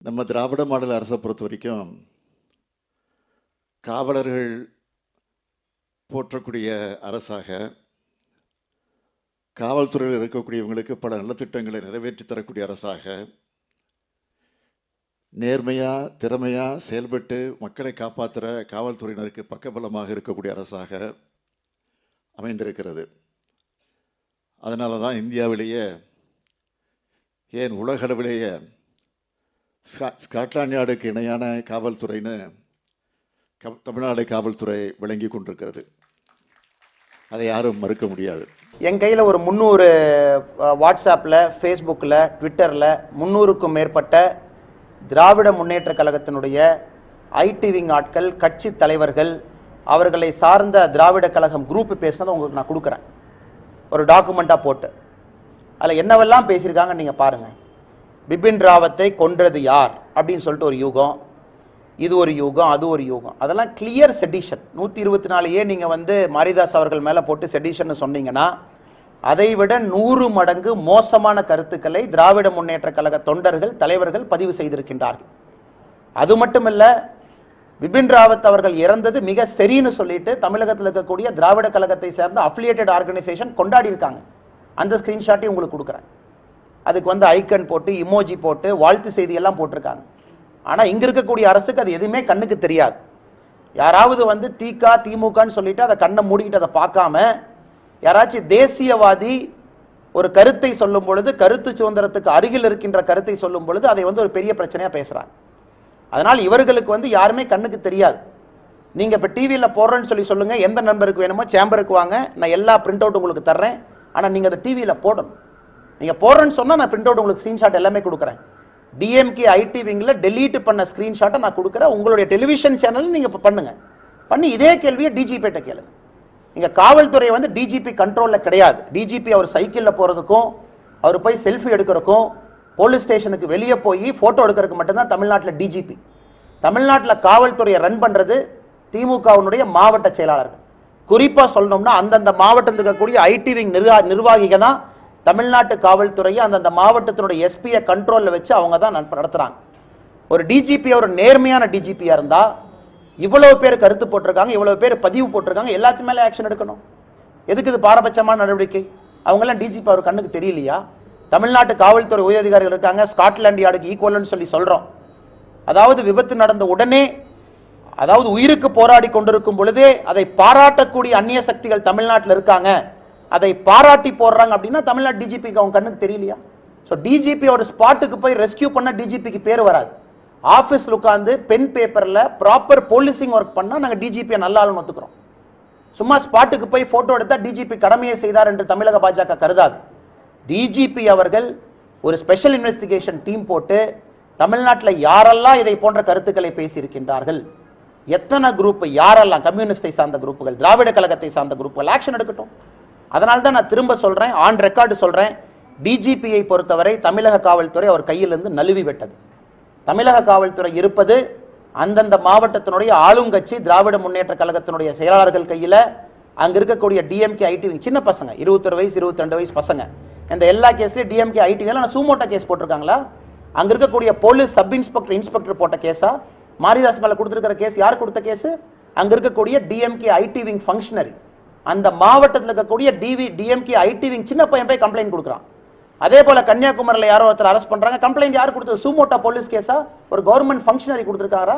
நம்ம திராவிட மாடல் அரசை பொறுத்த வரைக்கும் காவலர்கள் போற்றக்கூடிய அரசாக காவல்துறையில் இருக்கக்கூடியவங்களுக்கு பல நலத்திட்டங்களை நிறைவேற்றி தரக்கூடிய அரசாக நேர்மையாக திறமையாக செயல்பட்டு மக்களை காப்பாற்றுற காவல்துறையினருக்கு பக்கபலமாக இருக்கக்கூடிய அரசாக அமைந்திருக்கிறது. அதனால தான் இந்தியாவிலேயே ஏன் உலகளவிலேயே ஸ்கா- ஸ்காட்லாண்ட் யார்டுக்கு இணையான காவல்துறைன்னு க- தமிழ்நாடு காவல்துறை விளங்கி கொண்டிருக்கிறது. அதை யாரும் மறுக்க முடியாது. என் கையில் ஒரு முந்நூறு வாட்ஸ்அப்பில் ஃபேஸ்புக்கில் ட்விட்டரில் முந்நூறுக்கும் மேற்பட்ட திராவிட முன்னேற்ற கழகத்தினுடைய ஐடி விங் ஆட்கள் கட்சி தலைவர்கள் அவர்களை சார்ந்த திராவிட கழகம் குரூப் பேசினதை உங்களுக்கு நான் கொடுக்குறேன். ஒரு டாக்குமெண்ட்டாக போட்டு. அதில் என்னவெல்லாம் பேசியிருக்காங்க நீங்கள் பாருங்கள் பிபின் ராவத்தை கொன்றது யார்? அப்படின்னு சொல்லிட்டு ஒரு யூகம் இது ஒரு யூகம் அது ஒரு யூகம். அதெல்லாம் கிளியர் செடிஷன் நூற்றி இருபத்தி நாலு ஏ நீங்கள் வந்து மாரிதாஸ் அவர்கள் மேலே போட்டு செடிஷன் சொன்னீங்கன்னா அதை விட நூறு மடங்கு மோசமான கருத்துக்களை திராவிட முன்னேற்ற கழக தொண்டர்கள் தலைவர்கள் பதிவு செய்திருக்கின்றார்கள். அது மட்டுமல்ல பிபின் ராவத் அவர்கள் இறந்தது மிக சரின்னு சொல்லிட்டு தமிழகத்தில் இருக்கக்கூடிய திராவிட கழகத்தை சேர்ந்த அஃபிலியேட்டட் ஆர்கனைசேஷன் கொண்டாடி இருக்காங்க. அந்த ஸ்கிரீன்ஷாட்டையும் உங்களுக்கு கொடுக்குறேன். அதுக்கு வந்து ஐக்கன் போட்டு இமோஜி போட்டு வாழ்த்து செய்தியெல்லாம் போட்டிருக்காங்க. ஆனால் இங்கே இருக்கக்கூடிய அரசுக்கு அது எதுவுமே கண்ணுக்கு தெரியாது. யாராவது வந்து திக திமுகன்னு சொல்லிட்டு அதை கண்ணை மூடிக்கிட்டு அதை பார்க்காம யாராச்சும் தேசியவாதி ஒரு கருத்தை சொல்லும் பொழுது கருத்து சுதந்திரத்துக்கு அருகில் இருக்கின்ற கருத்தை சொல்லும் பொழுது அதை வந்து ஒரு பெரிய பிரச்சனையாக பேசுகிறாங்க அதனால் இவர்களுக்கு வந்து யாருமே கண்ணுக்கு தெரியாது. நீங்கள் இப்போ டிவியில் போடுறேன்னு சொல்லி சொல்லுங்கள் எந்த நண்பருக்கு வேணுமோ சேம்பருக்கு வாங்க நான் எல்லா பிரிண்ட் அவுட் உங்களுக்கு தர்றேன். ஆனால் நீங்கள் அதை டிவியில் போடணும். நீங்க போடுறேன்னு சொன்னா நான் பிரிண்ட் அவுட் உங்களுக்கு ஸ்கிரீன்ஷாட் எல்லாமே கொடுக்குறேன். டிஎம்கே ஐடி விங்ல டெலீட் பண்ண ஸ்கிரீன்ஷாட்டை நான் கொடுக்குறேன். உங்களுடைய டெலிவிஷன் சேனல் நீங்க இப்போ பண்ணுங்க. பண்ணி இதே கேள்வியை டிஜிபிட்ட கேளுங்க. இங்க காவல்துறை வந்து டிஜிபி கண்ட்ரோல்ல கிடையாது. டிஜிபி அவர் சைக்கிள்ல போறதுக்கும் அவர் போய் செல்ஃபி எடுக்கிறதுக்கும் போலீஸ் ஸ்டேஷனுக்கு வெளியே போய் போட்டோ எடுக்கிறதுக்கு மட்டும்தான் தமிழ்நாட்டில் டிஜிபி தமிழ்நாட்டில் காவல்துறையை ரன் பண்ணுறது திமுகவினுடைய மாவட்ட செயலாளர்கள். குறிப்பாக சொல்லணும்னா அந்தந்த மாவட்டத்தில் இருக்கக்கூடிய ஐடி விங் நிர்வா நிர்வாகிகள் தான் தமிழ்நாட்டு காவல்துறையை அந்தந்த மாவட்டத்தினுடைய எஸ்பியை கண்ட்ரோலில் வச்சு அவங்க தான் நடத்துகிறாங்க ஒரு டிஜிபி ஒரு நேர்மையான டிஜிபியாக இருந்தால் இவ்வளோ பேர் கருத்து போட்டிருக்காங்க இவ்வளோ பேர் பதிவு போட்டிருக்காங்க எல்லாத்து மேலே ஆக்ஷன் எடுக்கணும். எதுக்கு இது பாரபட்சமான நடவடிக்கை? அவங்கெல்லாம் டிஜிபி அவர் கண்ணுக்கு தெரியலையா? தமிழ்நாட்டு காவல்துறை உயரதிகாரிகள் இருக்காங்க ஸ்காட்லாண்ட் யார்டுக்கு ஈக்குவல்னு சொல்லி சொல்கிறோம் அதாவது விபத்து நடந்த உடனே அதாவது உயிருக்கு போராடி கொண்டிருக்கும் பொழுதே அதை பாராட்டக்கூடிய அந்நிய சக்திகள் தமிழ்நாட்டில் இருக்காங்க. அதை பாராட்டி போடுறாங்க அப்படின்னா தமிழ்நாடு டிஜிபிக்கு அவங்க கண்ணுக்கு தெரியலையா? ஸோ டிஜிபி ஒரு ஸ்பாட்டுக்கு போய் ரெஸ்கியூ பண்ணால் டிஜிபிக்கு பேர் வராது. ஆஃபீஸில் உட்காந்து பென் பேப்பரில் ப்ராப்பர் போலீசிங் ஒர்க் பண்ணால் நாங்கள் டிஜிபியை நல்ல ஆளுன்னு ஒத்துக்கிறோம். சும்மா ஸ்பாட்டுக்கு போய் ஃபோட்டோ எடுத்தால் டிஜிபி கடமையை செய்தார் என்று தமிழக பாஜக கருதாது. டிஜிபி அவர்கள் ஒரு ஸ்பெஷல் இன்வெஸ்டிகேஷன் டீம் போட்டு தமிழ்நாட்டில் யாரெல்லாம் இதை போன்ற கருத்துக்களை பேசியிருக்கின்றார்கள்? எத்தனை குரூப் யாரெல்லாம் கம்யூனிஸ்டை சார்ந்த குரூப்புகள் திராவிட கழகத்தை சார்ந்த குரூப்புகள் ஆக்ஷன் எடுக்கட்டும். அதனால தான் நான் திரும்ப சொல்றேன் ஆன் ரெக்கார்டு சொல்றேன். டிஜிபியை பொறுத்தவரை தமிழக காவல்துறை அவர் கையிலிருந்து நழுவி விட்டது. தமிழக காவல்துறை இருப்பது அந்தந்த மாவட்டத்தினுடைய ஆளுங்கட்சி திராவிட முன்னேற்ற கழகத்தினுடைய செயலாளர்கள் கையில் அங்க இருக்கக்கூடிய டிஎம்கே ஐடி சின்ன பசங்க இருபத்தொரு வயசு இருபத்தி ரெண்டு வயசு பசங்க. இந்த எல்லா கேஸ்லயும் DMK IT suo motu case போட்டிருக்காங்களா? அங்க இருக்கக்கூடிய போலீஸ் சப் இன்ஸ்பெக்டர் இன்ஸ்பெக்டர் போட்ட கேஸா? மாரிதாஸ் மேல கொடுத்திருக்கிற கேஸ் யார் கொடுத்த கேஸ்? அங்க இருக்கக்கூடிய டிஎம்கே ஐடி விங் ஃபங்க்ஷனரி அந்த மாவட்டத்தில் இருக்கக்கூடிய டிவி டிஎம்கே ஐடி விங் சின்ன பையன் போய் கம்ப்ளைண்ட் கொடுக்குறான். அதே போல கன்னியாகுமரியில் யாரோ ஒருத்தர் அரெஸ்ட் பண்றாங்க. கம்ப்ளைண்ட் யார் கொடுத்தது? சுமோட்டா போலீஸ் கேஸா ஒரு கவர்மெண்ட் ஃபங்க்ஷனரி கொடுத்துருக்காரா?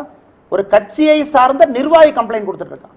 ஒரு கட்சியை சார்ந்த நிர்வாகி கம்ப்ளைண்ட் கொடுத்துட்டு இருக்கான்.